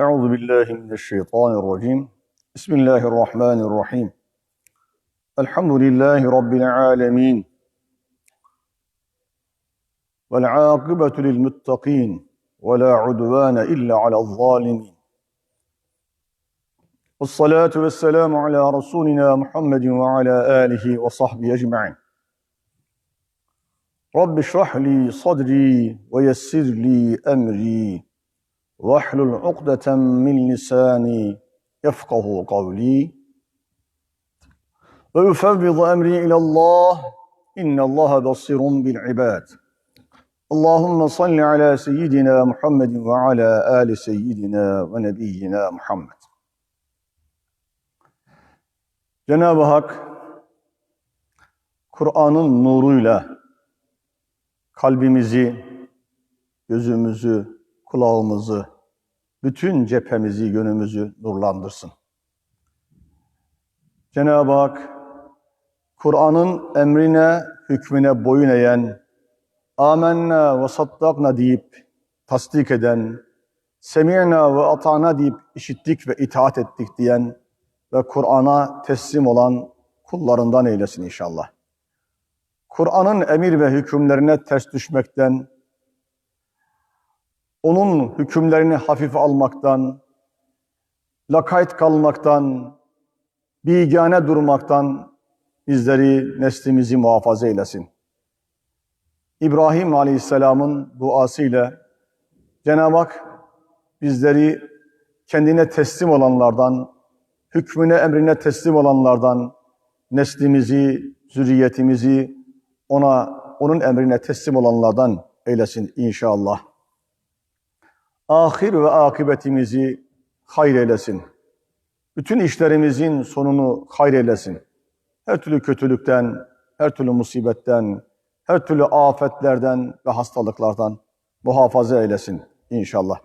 أعوذ بالله من الشيطان الرجيم. بسم الله الرحمن الرحيم. الحمد لله رب العالمين. والعاقبة للمتقين ولا عدوان إلا على الظالمين. والصلاة والسلام على رسولنا محمد وعلى آله وصحبه أجمعين. رب اشرح لي صدري ويسر لي أمري. واحلل عقدة من لساني يفقه قولي ويفوض أمري إلى الله إن الله بصير بالعباد اللهم صل على سيدنا محمد وعلى آل سيدنا ونبينا محمد Cenab-ı Hak Kur'an'ın nuruyla kalbimizi, gözümüzü, kulağımızı, bütün cephemizi, yönümüzü nurlandırsın. Cenab-ı Hak Kur'an'ın emrine, hükmüne boyun eğen, amenna ve saddakna deyip tasdik eden, semi'na ve ata'na deyip işittik ve itaat ettik diyen ve Kur'an'a teslim olan kullarından eylesin inşallah. Kur'an'ın emir ve hükümlerine ters düşmekten, onun hükümlerini hafife almaktan, lakayt kalmaktan, bigane durmaktan bizleri, neslimizi muhafaza eylesin. İbrahim Aleyhisselam'ın duasıyla Cenab-ı Hak bizleri kendine teslim olanlardan, hükmüne, emrine teslim olanlardan, neslimizi, zürriyetimizi ona, onun emrine teslim olanlardan eylesin inşallah. Ahir ve akıbetimizi hayır eylesin. Bütün işlerimizin sonunu hayır eylesin. Her türlü kötülükten, her türlü musibetten, her türlü afetlerden ve hastalıklardan muhafaza eylesin inşallah.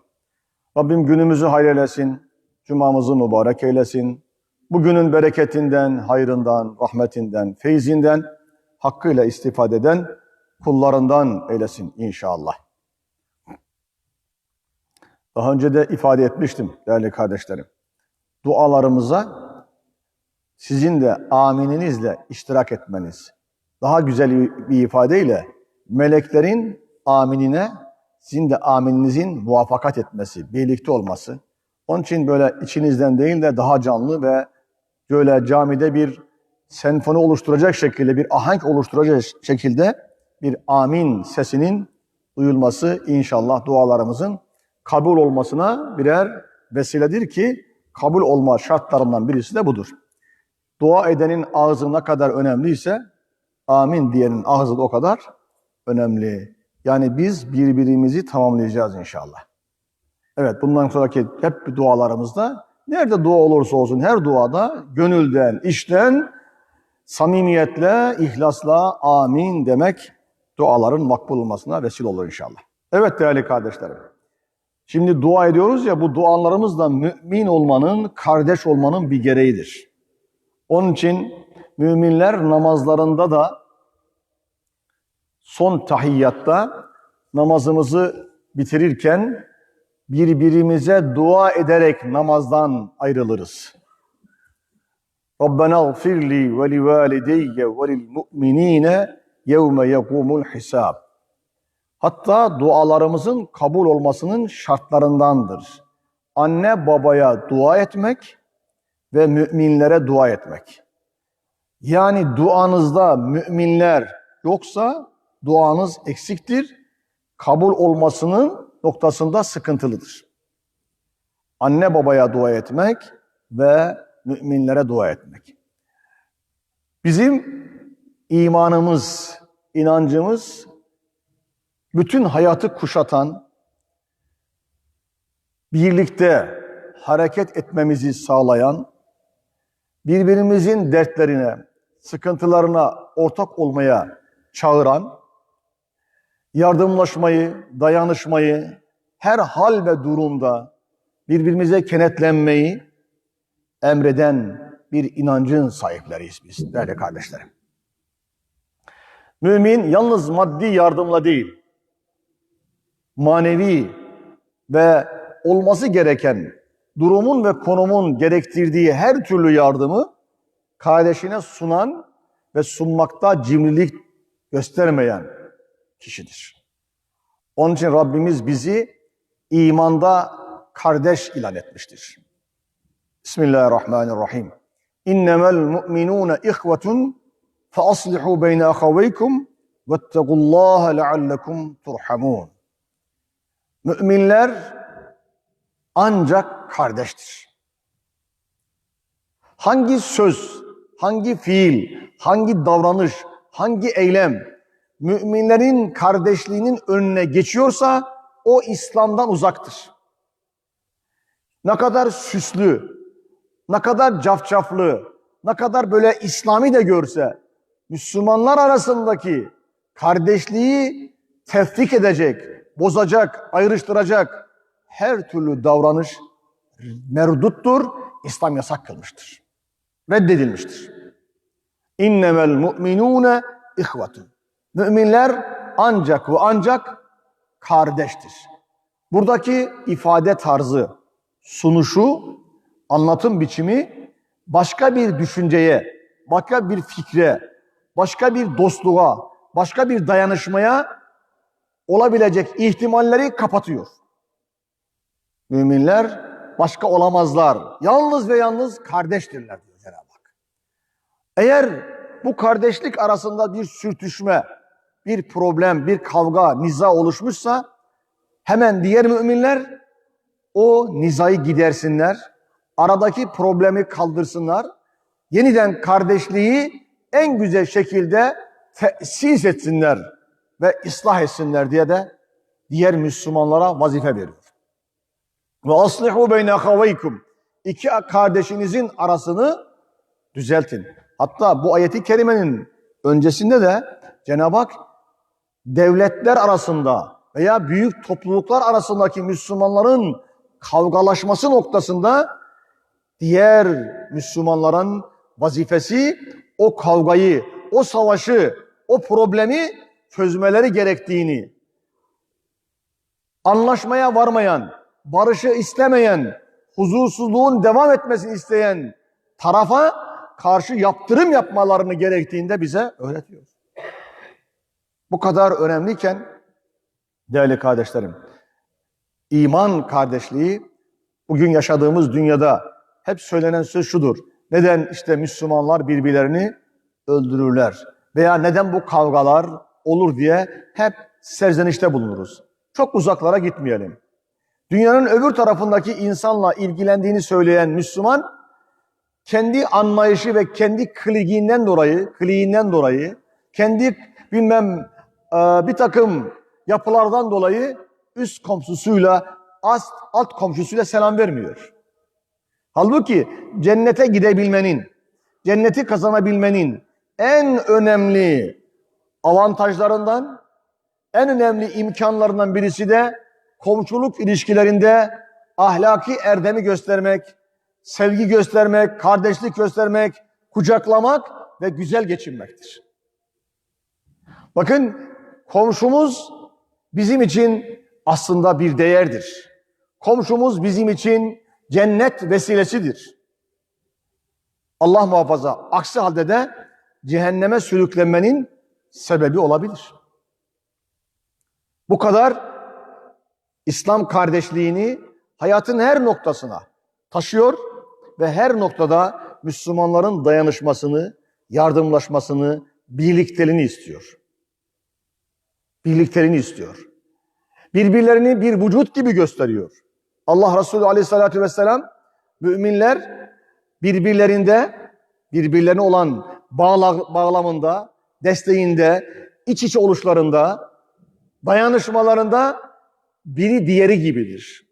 Rabbim günümüzü hayır eylesin, cumamızı mübarek eylesin. Bugünün bereketinden, hayrından, rahmetinden, feyzinden hakkıyla istifade eden kullarından eylesin inşallah. Daha önce de ifade etmiştim değerli kardeşlerim. Dualarımıza sizin de amininizle iştirak etmeniz. Daha güzel bir ifadeyle meleklerin aminine sizin de amininizin muvaffakat etmesi, birlikte olması. Onun için böyle içinizden değil de daha canlı ve böyle camide bir senfoni oluşturacak şekilde, bir ahenk oluşturacak şekilde bir amin sesinin duyulması inşallah dualarımızın kabul olmasına birer vesiledir ki kabul olma şartlarından birisi de budur. Dua edenin ağzı ne kadar önemliyse amin diyenin ağzı da o kadar önemli. Yani biz birbirimizi tamamlayacağız inşallah. Evet bundan sonraki hep dualarımızda nerede dua olursa olsun her duada gönülden, işten, samimiyetle, ihlasla amin demek duaların makbul olmasına vesile olur inşallah. Evet değerli kardeşlerim. Şimdi dua ediyoruz ya bu dualarımız da mümin olmanın, kardeş olmanın bir gereğidir. Onun için müminler namazlarında da son tahiyyatta namazımızı bitirirken birbirimize dua ederek namazdan ayrılırız. Rabbena gfirli ve li valideyye ve lil mu'minine yevme yekumul hisab. Hatta dualarımızın kabul olmasının şartlarındandır. Anne babaya dua etmek ve müminlere dua etmek. Yani duanızda müminler yoksa duanız eksiktir. Kabul olmasının noktasında sıkıntılıdır. Anne babaya dua etmek ve müminlere dua etmek. Bizim imanımız, inancımız bütün hayatı kuşatan, birlikte hareket etmemizi sağlayan, birbirimizin dertlerine, sıkıntılarına ortak olmaya çağıran, yardımlaşmayı, dayanışmayı, her hal ve durumda birbirimize kenetlenmeyi emreden bir inancın sahipleriyiz biz değerli kardeşlerim. Mümin yalnız maddi yardımla değil, manevi ve olması gereken durumun ve konumun gerektirdiği her türlü yardımı kardeşine sunan ve sunmakta cimrilik göstermeyen kişidir. Onun için Rabbimiz bizi imanda kardeş ilan etmiştir. Bismillahirrahmanirrahim. İnnemel mu'minûne ihvetun fe aslihû beyne ahaveykum vettegullâhe leallekum turhamun. Müminler ancak kardeştir. Hangi söz, hangi fiil, hangi davranış, hangi eylem müminlerin kardeşliğinin önüne geçiyorsa o İslam'dan uzaktır. Ne kadar süslü, ne kadar cafcaflı, ne kadar böyle İslami de görse Müslümanlar arasındaki kardeşliği tefrik edecek, bozacak, ayrıştıracak her türlü davranış merduttur, İslam yasak kılmıştır. Reddedilmiştir. İnnemel mu'minûne ihvetun. Müminler ancak ve ancak kardeştir. Buradaki ifade tarzı, sunuşu, anlatım biçimi başka bir düşünceye, başka bir fikre, başka bir dostluğa, başka bir dayanışmaya olabilecek ihtimalleri kapatıyor. Müminler başka olamazlar. Yalnız ve yalnız kardeştirler diyor Cenab-ı Hak. Eğer bu kardeşlik arasında bir sürtüşme, bir problem, bir kavga, niza oluşmuşsa hemen diğer müminler o nizayı gidersinler, aradaki problemi kaldırsınlar, yeniden kardeşliği en güzel şekilde tesis etsinler ve ıslah etsinler diye de diğer Müslümanlara vazife veriyor. Ve aslihu beyne ahaveykum. İki kardeşinizin arasını düzeltin. Hatta bu ayeti kerimenin öncesinde de Cenab-ı Hak devletler arasında veya büyük topluluklar arasındaki Müslümanların kavgalaşması noktasında diğer Müslümanların vazifesi o kavgayı, o savaşı, o problemi çözmeleri gerektiğini, anlaşmaya varmayan, barışı istemeyen, huzursuzluğun devam etmesini isteyen tarafa karşı yaptırım yapmalarını gerektiğinde bize öğretiyor. Bu kadar önemliyken değerli kardeşlerim, iman kardeşliği bugün yaşadığımız dünyada hep söylenen söz şudur. Neden işte Müslümanlar birbirlerini öldürürler veya neden bu kavgalar olur diye hep serzenişte bulunuruz. Çok uzaklara gitmeyelim. Dünyanın öbür tarafındaki insanla ilgilendiğini söyleyen Müslüman kendi anlayışı ve kendi kliğinden dolayı, kliğinden dolayı, kendi bilmem e, bir takım yapılardan dolayı üst komşusuyla, alt, alt komşusuyla selam vermiyor. Halbuki cennete gidebilmenin, cenneti kazanabilmenin en önemli avantajlarından, en önemli imkanlarından birisi de komşuluk ilişkilerinde ahlaki erdemi göstermek, sevgi göstermek, kardeşlik göstermek, kucaklamak ve güzel geçinmektir. Bakın komşumuz bizim için aslında bir değerdir. Komşumuz bizim için cennet vesilesidir. Allah muhafaza aksi halde de cehenneme sürüklenmenin sebebi olabilir. Bu kadar İslam kardeşliğini hayatın her noktasına taşıyor ve her noktada Müslümanların dayanışmasını, yardımlaşmasını, birlikteliğini istiyor. Birlikteliğini istiyor. Birbirlerini bir vücut gibi gösteriyor. Allah Resulü Aleyhisselatü vesselam müminler birbirlerinde birbirlerine olan bağla, bağlamında, desteğinde, iç içe oluşlarında, dayanışmalarında biri diğeri gibidir.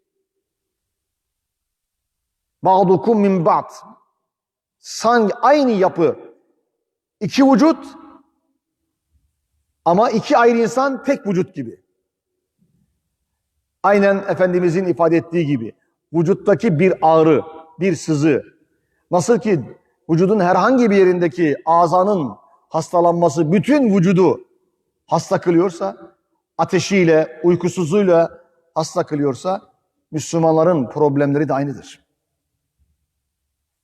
Ba'dukum min ba'd. Sanki aynı yapı. iki vücut ama iki ayrı insan tek vücut gibi. Aynen Efendimizin ifade ettiği gibi. Vücuttaki bir ağrı, bir sızı. Nasıl ki vücudun herhangi bir yerindeki azanın hastalanması bütün vücudu hasta kılıyorsa, ateşiyle, uykusuzluğuyla hasta kılıyorsa, Müslümanların problemleri de aynıdır.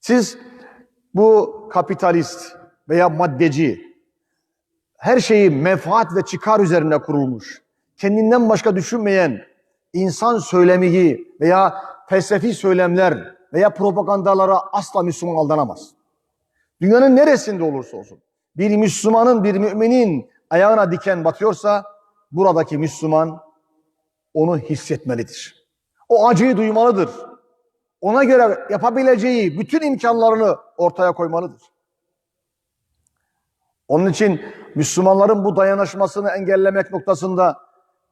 Siz bu kapitalist veya maddeci her şeyi menfaat ve çıkar üzerine kurulmuş, kendinden başka düşünmeyen insan söylemiyi veya felsefi söylemler veya propagandalara asla Müslüman aldanamaz. Dünyanın neresinde olursa olsun bir Müslümanın, bir müminin ayağına diken batıyorsa buradaki Müslüman onu hissetmelidir. O acıyı duymalıdır. Ona göre yapabileceği bütün imkanlarını ortaya koymalıdır. Onun için Müslümanların bu dayanışmasını engellemek noktasında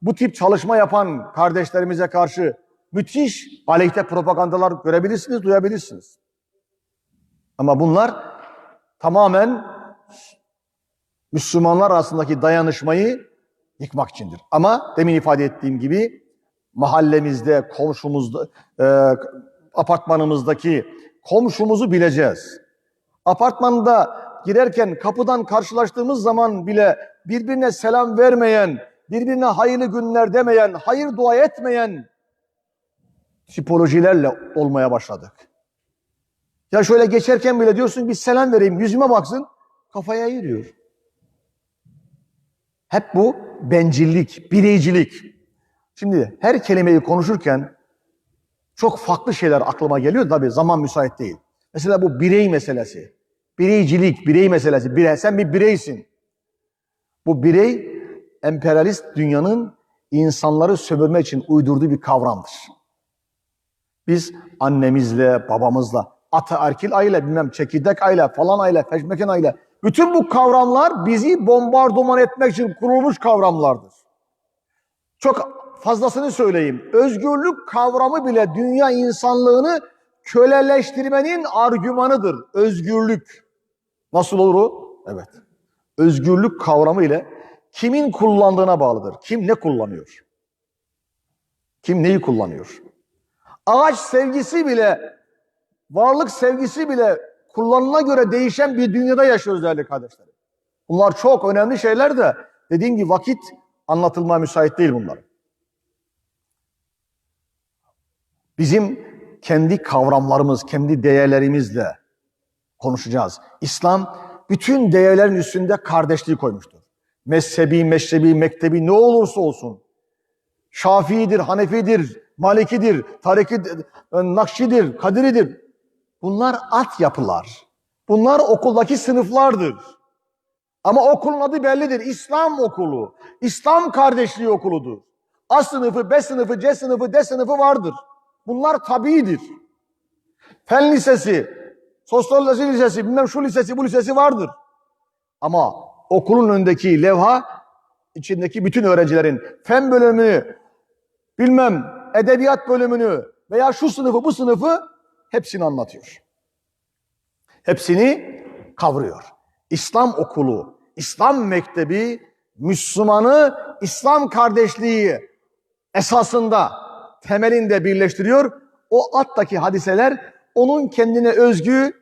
bu tip çalışma yapan kardeşlerimize karşı müthiş aleyhte propagandalar görebilirsiniz, duyabilirsiniz. Ama bunlar tamamen Müslümanlar arasındaki dayanışmayı yıkmak içindir. Ama demin ifade ettiğim gibi mahallemizde, komşumuzda, e, apartmanımızdaki komşumuzu bileceğiz. Apartmanda girerken kapıdan karşılaştığımız zaman bile birbirine selam vermeyen, birbirine hayırlı günler demeyen, hayır dua etmeyen tipolojilerle olmaya başladık. Ya şöyle geçerken bile diyorsun bir selam vereyim, yüzüme baksın, kafaya yürüyor. Hep bu bencillik, bireycilik. Şimdi her kelimeyi konuşurken çok farklı şeyler aklıma geliyor. Tabii zaman müsait değil. Mesela bu birey meselesi. Bireycilik, birey meselesi. Birey, sen bir bireysin. Bu birey emperyalist dünyanın insanları sömürme için uydurduğu bir kavramdır. Biz annemizle, babamızla, ataerkil aile, bilmem çekirdek aile, falan aile, feşmeken aile. Bütün bu kavramlar bizi bombardıman etmek için kurulmuş kavramlardır. Çok fazlasını söyleyeyim. Özgürlük kavramı bile dünya insanlığını köleleştirmenin argümanıdır. Özgürlük. Nasıl olur o? Evet. Özgürlük kavramı ile kimin kullandığına bağlıdır. Kim ne kullanıyor? Kim neyi kullanıyor? Ağaç sevgisi bile, varlık sevgisi bile kullanına göre değişen bir dünyada yaşıyoruz değerli kardeşlerim. Bunlar çok önemli şeyler de dediğim gibi vakit anlatılmaya müsait değil bunlar. Bizim kendi kavramlarımız, kendi değerlerimizle konuşacağız. İslam bütün değerlerin üstünde kardeşliği koymuştur. Mezhebi, meşrebi, mektebi ne olursa olsun. Şafii'dir, Hanefi'dir, Maliki'dir, Tariki'dir, Nakşi'dir, Kadiri'dir. Bunlar at yapılar. Bunlar okuldaki sınıflardır. Ama okulun adı bellidir. İslam okulu. İslam kardeşliği okuludur. A sınıfı, B sınıfı, C sınıfı, D sınıfı vardır. Bunlar tabiidir. Fen lisesi, sosyoloji lisesi, bilmem şu lisesi, bu lisesi vardır. Ama okulun önündeki levha içindeki bütün öğrencilerin fen bölümünü, bilmem edebiyat bölümünü veya şu sınıfı, bu sınıfı hepsini anlatıyor. Hepsini kavruyor. İslam okulu, İslam mektebi Müslümanı İslam kardeşliği esasında temelinde birleştiriyor. O attaki hadiseler onun kendine özgü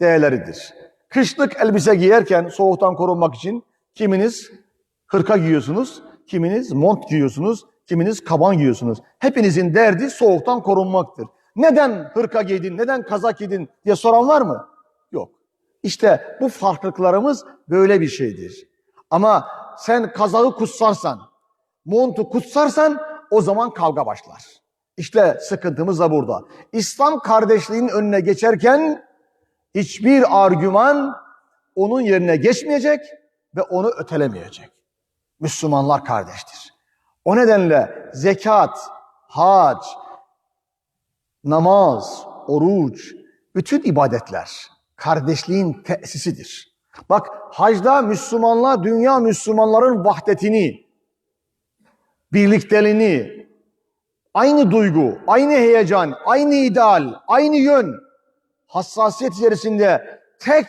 değerleridir. Kışlık elbise giyerken soğuktan korunmak için kiminiz hırka giyiyorsunuz, kiminiz mont giyiyorsunuz, kiminiz kaban giyiyorsunuz. Hepinizin derdi soğuktan korunmaktır. Neden hırka giydin, neden kazak giydin diye soran var mı? Yok. İşte bu farklılıklarımız böyle bir şeydir. Ama sen kazağı kutsarsan, montu kutsarsan o zaman kavga başlar. İşte sıkıntımız da burada. İslam kardeşliğinin önüne geçerken hiçbir argüman onun yerine geçmeyecek ve onu ötelemeyecek. Müslümanlar kardeştir. O nedenle zekat, hac, namaz, oruç, bütün ibadetler kardeşliğin tesisidir. Bak hacda Müslümanlar, dünya Müslümanların vahdetini, birlikteliğini, aynı duygu, aynı heyecan, aynı ideal, aynı yön, hassasiyet içerisinde tek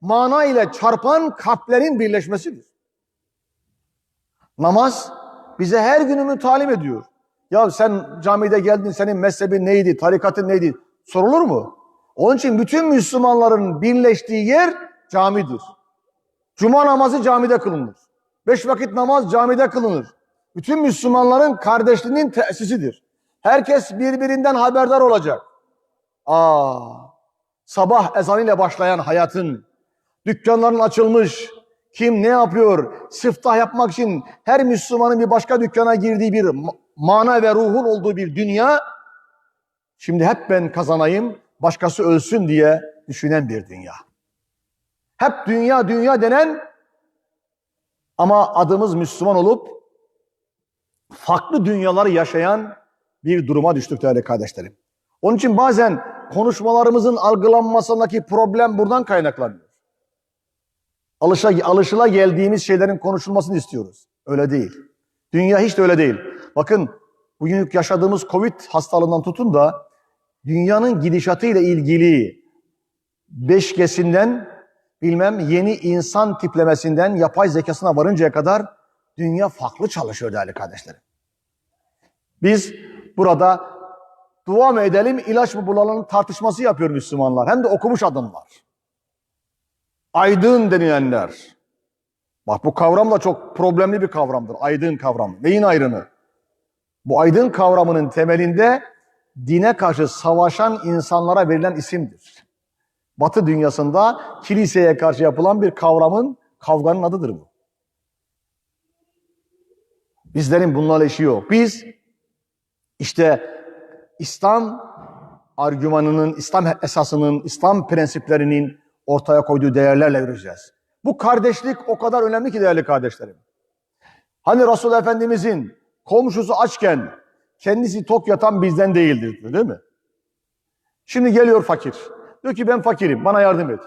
mana ile çarpan kalplerin birleşmesidir. Namaz bize her günümü talim ediyor. Ya sen camide geldin, senin mezhebin neydi, tarikatın neydi? Sorulur mu? Onun için bütün Müslümanların birleştiği yer camidir. Cuma namazı camide kılınır. Beş vakit namaz camide kılınır. Bütün Müslümanların kardeşliğinin tesisidir. Herkes birbirinden haberdar olacak. Aa, sabah ezanıyla başlayan hayatın, dükkanların açılmış, kim ne yapıyor, siftah yapmak için her Müslümanın bir başka dükkana girdiği bir mana ve ruhun olduğu bir dünya, şimdi hep ben kazanayım, başkası ölsün diye düşünen bir dünya. Hep dünya dünya denen ama adımız Müslüman olup farklı dünyaları yaşayan bir duruma düştük değerli kardeşlerim. Onun için bazen konuşmalarımızın algılanmasındaki problem buradan kaynaklanıyor. Alışa, alışıla geldiğimiz şeylerin konuşulmasını istiyoruz. Öyle değil. Dünya hiç de öyle değil. Bakın bugün yaşadığımız Covid hastalığından tutun da dünyanın gidişatıyla ilgili beşgesinden bilmem yeni insan tiplemesinden yapay zekasına varıncaya kadar dünya farklı çalışıyor değerli kardeşlerim. Biz burada dua mı edelim, ilaç mı bulalım tartışması yapıyor Müslümanlar. Hem de okumuş adamlar. Aydın denilenler. Bak bu kavram da çok problemli bir kavramdır. Aydın kavramı. Neyin ayrını? Bu aydın kavramının temelinde dine karşı savaşan insanlara verilen isimdir. Batı dünyasında kiliseye karşı yapılan bir kavramın, kavganın adıdır bu. Bizlerin bunlarla işi yok. Biz işte İslam argümanının, İslam esasının, İslam prensiplerinin ortaya koyduğu değerlerle yürüyeceğiz. Bu kardeşlik o kadar önemli ki değerli kardeşlerim. Hani Resul Efendimizin komşusu açken kendisi tok yatan bizden değildir değil mi? Şimdi geliyor fakir. Diyor ki ben fakirim bana yardım et.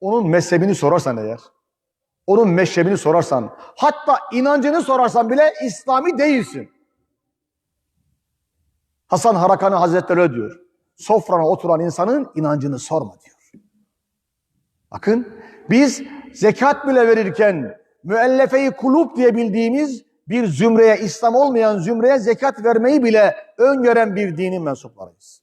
Onun mezhebini sorarsan eğer, onun meşrebini sorarsan, hatta inancını sorarsan bile İslami değilsin. Hasan Harakani Hazretleri öyle diyor. Sofrana oturan insanın inancını sorma diyor. Bakın biz zekat bile verirken müellefe-i kulub diye bildiğimiz bir zümreye, İslam olmayan zümreye zekat vermeyi bile öngören bir dinin mensuplarıyız.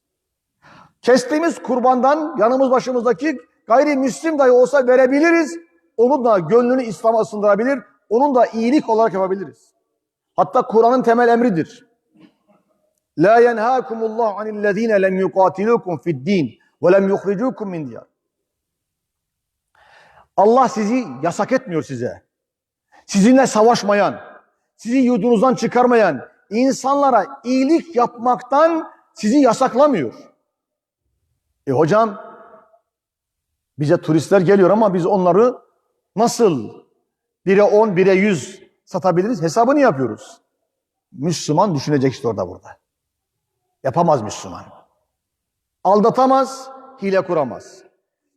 Kestiğimiz kurbandan yanımız başımızdaki gayrimüslim dahi olsa verebiliriz. Onun da gönlünü İslam'a ısındırabilir. Onun da iyilik olarak yapabiliriz. Hatta Kur'an'ın temel emridir. La yenhâkumullahu anillezîne lem yukâtilûkum fi'd-dîn ve lem yuhricûkum min diyar. Allah sizi yasak etmiyor size. Sizinle savaşmayan, sizi yurdunuzdan çıkarmayan, insanlara iyilik yapmaktan sizi yasaklamıyor. E hocam bize turistler geliyor ama biz onları nasıl 1'e 10, 1'e 100 satabiliriz? Hesabını yapıyoruz. Müslüman düşünecek işte orada burada. Yapamaz Müslüman. Aldatamaz, hile kuramaz.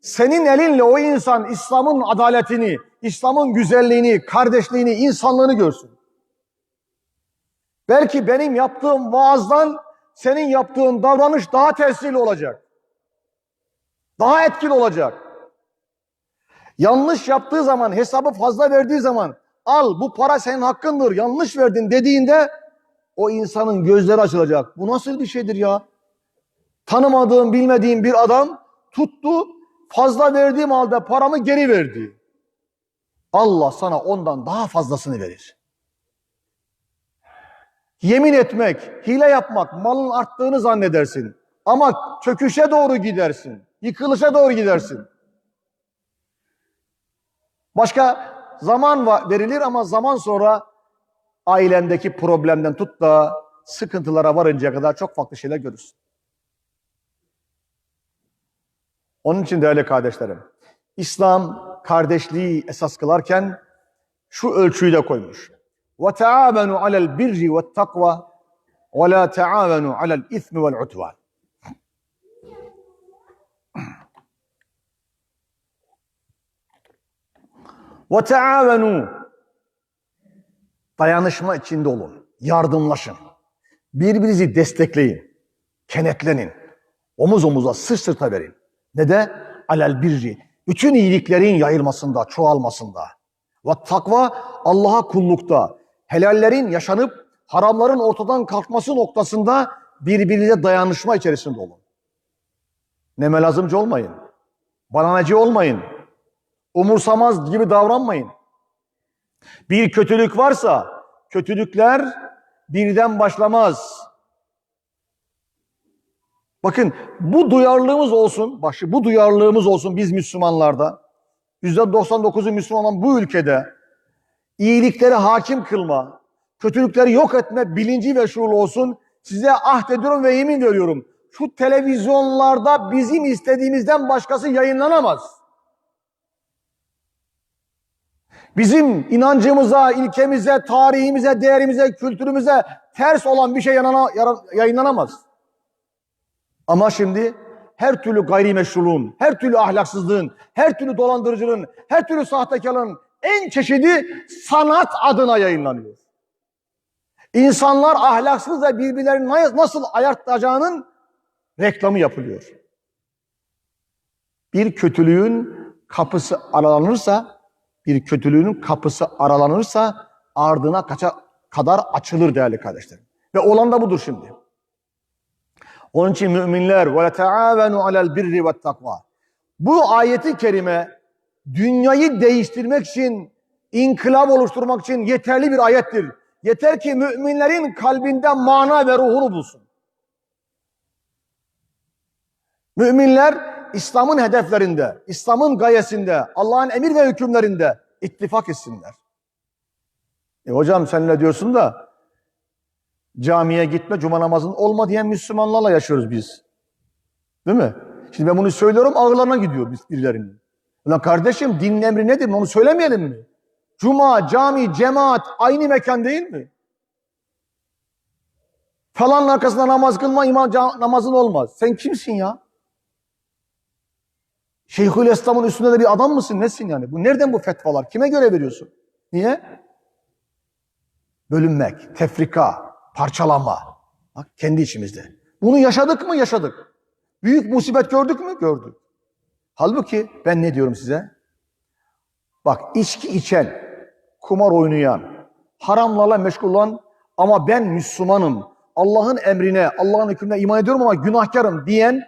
Senin elinle o insan İslam'ın adaletini, İslam'ın güzelliğini, kardeşliğini, insanlığını görsün. Belki benim yaptığım vaazdan senin yaptığın davranış daha tesirli olacak. Daha etkili olacak. Yanlış yaptığı zaman, hesabı fazla verdiği zaman al bu para senin hakkındır, yanlış verdin dediğinde o insanın gözleri açılacak. Bu nasıl bir şeydir ya? Tanımadığım, bilmediğim bir adam tuttu, fazla verdiğim halde paramı geri verdi. Allah sana ondan daha fazlasını verir. Yemin etmek, hile yapmak, malın arttığını zannedersin. Ama çöküşe doğru gidersin. Yıkılışa doğru gidersin. Başka zaman verilir ama zaman sonra ailendeki problemden tut da sıkıntılara varıncaya kadar çok farklı şeyler görürsün. Onun için değerli kardeşlerim, İslam kardeşliği esas kılarken şu ölçüyü de koymuş. وَتَعَاوَنُوا عَلَى الْبِرِّ وَالتَّقْوَى وَلَا تَعَاوَنُوا عَلَى الْإِثْمِ وَالْعُدْوَانِ وَتَعَاوَنُوا Dayanışma içinde olun. Yardımlaşın. Birbirinizi destekleyin. Kenetlenin. Omuz omuza, sırt sırta verin. Ne de? Alel birri. Bütün iyiliklerin yayılmasında, çoğalmasında. Ve takva Allah'a kullukta. Helallerin yaşanıp haramların ortadan kalkması noktasında birbirine dayanışma içerisinde olun. Nemelazımcı olmayın. Bananacı olmayın. Umursamaz gibi davranmayın. Bir kötülük varsa kötülükler birden başlamaz. Bakın bu duyarlılığımız olsun, bak şu bu duyarlılığımız olsun biz Müslümanlarda. %99'u Müslüman olan bu ülkede iyilikleri hakim kılma, kötülükleri yok etme bilinci ve şuuru olsun. Size ahdediyorum ve yemin veriyorum. Şu televizyonlarda bizim istediğimizden başkası yayınlanamaz. Bizim inancımıza, ilkemize, tarihimize, değerimize, kültürümüze ters olan bir şey yayınlanamaz. Ama şimdi her türlü gayrimeşruluğun, her türlü ahlaksızlığın, her türlü dolandırıcılığın, her türlü sahtekarlığın en çeşidi sanat adına yayınlanıyor. İnsanlar ahlaksız ve birbirlerini na- nasıl ayartacağının reklamı yapılıyor. Bir kötülüğün kapısı aralanırsa, bir kötülüğün kapısı aralanırsa ardına kaça kadar açılır değerli kardeşlerim. Ve olan da budur şimdi. Onun için müminler ve taavenu alel birri ve takva. Bu ayeti kerime dünyayı değiştirmek için, inkılap oluşturmak için yeterli bir ayettir. Yeter ki müminlerin kalbinde mana ve ruhunu bulsun. Müminler İslam'ın hedeflerinde, İslam'ın gayesinde, Allah'ın emir ve hükümlerinde ittifak etsinler. E hocam sen ne diyorsun da camiye gitme, cuma namazının olma diyen Müslümanlarla yaşıyoruz biz. Değil mi? Şimdi ben bunu söylüyorum ağırlarına gidiyor biz birilerinin. Ulan kardeşim dinin emri nedir? Onu söylemeyelim mi? Cuma, cami, cemaat aynı mekan değil mi? Falanın arkasında namaz kılma, imam namazın olmaz. Sen kimsin ya? Şeyhül İslam'ın üstünde de bir adam mısın? Nesin yani? Bu nereden bu fetvalar? Kime göre veriyorsun? Niye? Bölünmek, tefrika, parçalanma. Bak kendi içimizde. Bunu yaşadık mı? Yaşadık. Büyük musibet gördük mü? Gördük. Halbuki ben ne diyorum size? Bak içki içen, kumar oynayan, haramlarla meşgul olan ama ben Müslümanım, Allah'ın emrine, Allah'ın hükmüne iman ediyorum ama günahkarım diyen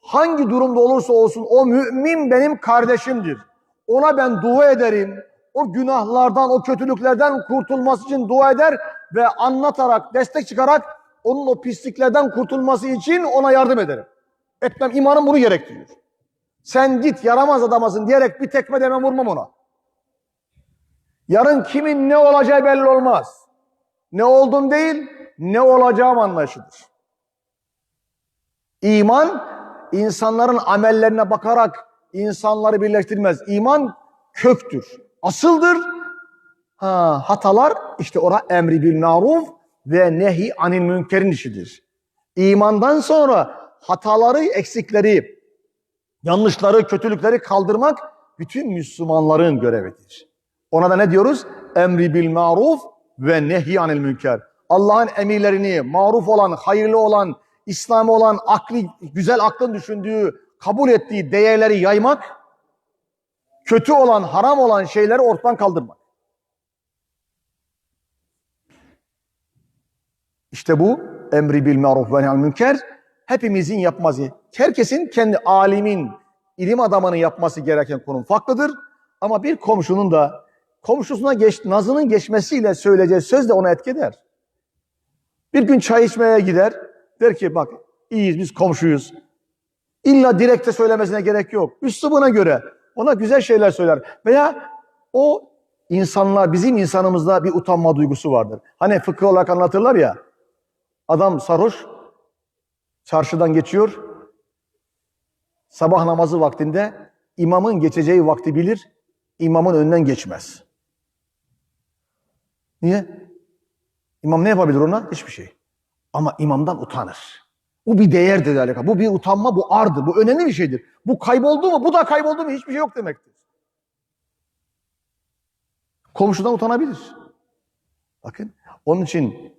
hangi durumda olursa olsun o mümin benim kardeşimdir. Ona ben dua ederim. O günahlardan, o kötülüklerden kurtulması için dua eder ve anlatarak, destek çıkarak onun o pisliklerden kurtulması için ona yardım ederim. Etmem imanım bunu gerektiriyor. Sen git yaramaz adamısın diyerek bir tekme demem vurmam ona. Yarın kimin ne olacağı belli olmaz. Ne oldum değil, ne olacağım anlaşılır. İman, insanların amellerine bakarak insanları birleştirmez. İman köktür, asıldır. Ha, hatalar işte ora emri bil maruf ve nehi anil münkerin işidir. İmandan sonra hataları, eksikleri, yanlışları, kötülükleri kaldırmak bütün Müslümanların görevidir. Ona da ne diyoruz? Emri bil maruf ve nehi anil münker. Allah'ın emirlerini, maruf olan, hayırlı olan, İslam'ı olan, akli, güzel aklın düşündüğü, kabul ettiği değerleri yaymak, kötü olan, haram olan şeyleri ortadan kaldırmak. İşte bu emri bil maruf ve nehyal münker hepimizin yapması. Herkesin kendi alimin, ilim adamının yapması gereken konu farklıdır. Ama bir komşunun da komşusuna geç, nazının geçmesiyle söyleyeceği söz de ona etki eder. Bir gün çay içmeye gider. Der ki bak iyiyiz biz komşuyuz. İlla direkte söylemesine gerek yok. Üslubuna göre ona güzel şeyler söyler. Veya o insanlar bizim insanımızda bir utanma duygusu vardır. Hani fıkıh olarak anlatırlar ya. Adam sarhoş çarşıdan geçiyor. Sabah namazı vaktinde imamın geçeceği vakti bilir. imamın önünden geçmez. Niye? İmam ne yapabilir ona? Hiçbir şey. Ama imamdan utanır. Bu bir değerdir alaka. Bu bir utanma, bu ardır. Bu önemli bir şeydir. Bu kayboldu mu? Bu da kayboldu mu? Hiçbir şey yok demektir. Komşudan utanabilir. Bakın. Onun için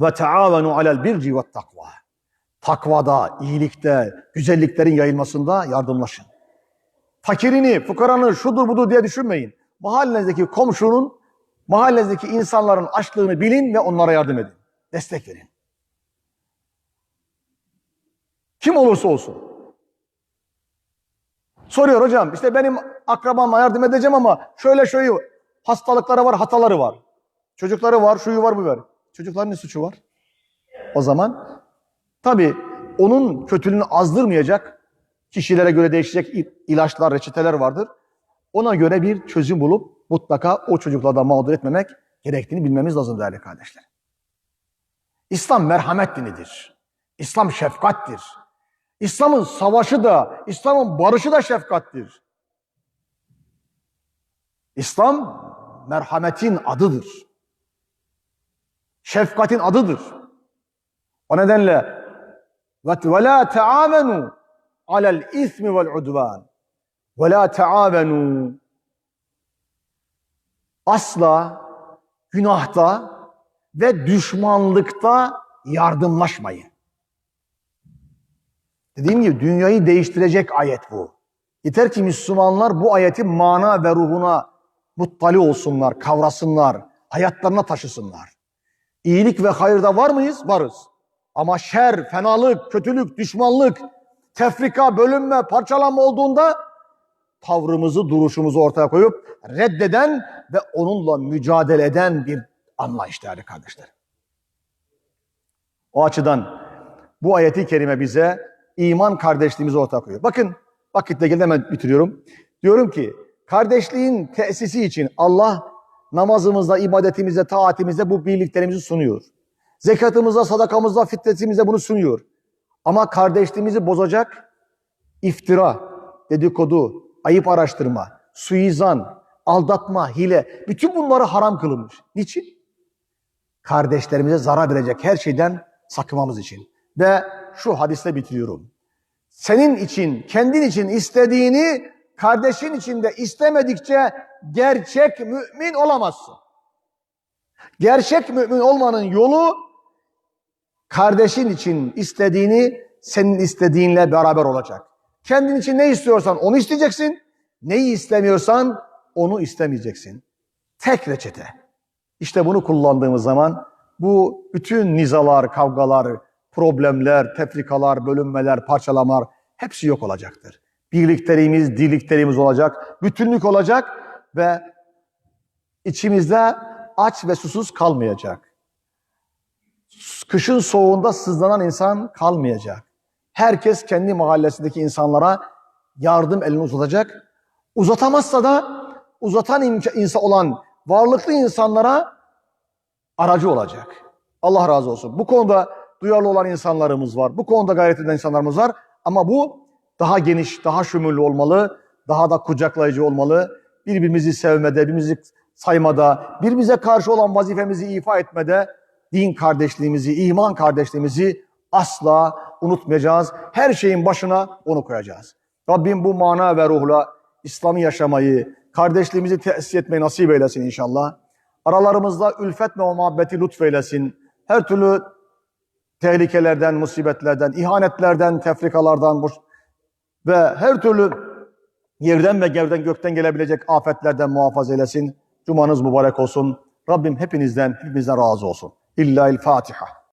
ve taavenu alel birri ve takva. Takvada, iyilikte, güzelliklerin yayılmasında yardımlaşın. Fakirini, fukaranı, şudur budur diye düşünmeyin. Mahallenizdeki komşunun, mahallenizdeki insanların açlığını bilin ve onlara yardım edin. Destek verin. Kim olursa olsun. Soruyor hocam işte benim akrabama yardım edeceğim ama şöyle şöyle hastalıkları var, hataları var. Çocukları var, şuyu var, bu var. Çocukların ne suçu var? O zaman tabii onun kötülüğünü azdırmayacak kişilere göre değişecek il- ilaçlar, reçeteler vardır. Ona göre bir çözüm bulup mutlaka o çocukları da mağdur etmemek gerektiğini bilmemiz lazım değerli kardeşler. İslam merhamet dinidir. İslam şefkattir. İslam'ın savaşı da, İslam'ın barışı da şefkattir. İslam merhametin adıdır. Şefkatin adıdır. O nedenle ve la taamenu alel ismi vel udvan. Ve la taavenu asla günahta ve düşmanlıkta yardımlaşmayın. Dediğim gibi dünyayı değiştirecek ayet bu. Yeter ki Müslümanlar bu ayetin mana ve ruhuna muttali olsunlar, kavrasınlar, hayatlarına taşısınlar. İyilik ve hayırda var mıyız? Varız. Ama şer, fenalık, kötülük, düşmanlık, tefrika, bölünme, parçalanma olduğunda tavrımızı, duruşumuzu ortaya koyup reddeden ve onunla mücadele eden bir anlayış değerli kardeşler. O açıdan bu ayeti kerime bize iman kardeşliğimizi ortaya koyuyor. Bakın vakitle geldi hemen bitiriyorum. Diyorum ki kardeşliğin tesisi için Allah namazımızda, ibadetimizde, taatimizde bu birliklerimizi sunuyor. Zekatımızda, sadakamızda, fitnetimizde bunu sunuyor. Ama kardeşliğimizi bozacak iftira, dedikodu, ayıp araştırma, suizan, aldatma, hile bütün bunları haram kılınmış. Niçin? Kardeşlerimize zarar verecek her şeyden sakınmamız için. Ve şu hadisle bitiriyorum. Senin için, kendin için istediğini kardeşin için de istemedikçe gerçek mümin olamazsın. Gerçek mümin olmanın yolu kardeşin için istediğini senin istediğinle beraber olacak. Kendin için ne istiyorsan onu isteyeceksin. Neyi istemiyorsan onu istemeyeceksin. Tek reçete. İşte bunu kullandığımız zaman bu bütün nizalar, kavgalar, problemler, tefrikalar, bölünmeler, parçalamalar hepsi yok olacaktır. Birliklerimiz, dirliklerimiz olacak, bütünlük olacak ve içimizde aç ve susuz kalmayacak. Kışın soğuğunda sızlanan insan kalmayacak. Herkes kendi mahallesindeki insanlara yardım elini uzatacak. Uzatamazsa da uzatan insan olan varlıklı insanlara aracı olacak. Allah razı olsun. Bu konuda duyarlı olan insanlarımız var. Bu konuda gayret eden insanlarımız var. Ama bu daha geniş, daha şümüllü olmalı. Daha da kucaklayıcı olmalı. Birbirimizi sevmede, birbirimizi saymada, birbirimize karşı olan vazifemizi ifa etmede din kardeşliğimizi, iman kardeşliğimizi asla unutmayacağız. Her şeyin başına onu koyacağız. Rabbim bu mana ve ruhla İslam'ı yaşamayı, kardeşliğimizi tesis etmeyi nasip eylesin inşallah. Aralarımızda ülfet ve muhabbeti lütfeylesin. Her türlü tehlikelerden, musibetlerden, ihanetlerden, tefrikalardan ve her türlü yerden ve gevden gökten gelebilecek afetlerden muhafaza eylesin. Cumanız mübarek olsun. Rabbim hepinizden, hepimizden razı olsun. İllahil Fatiha.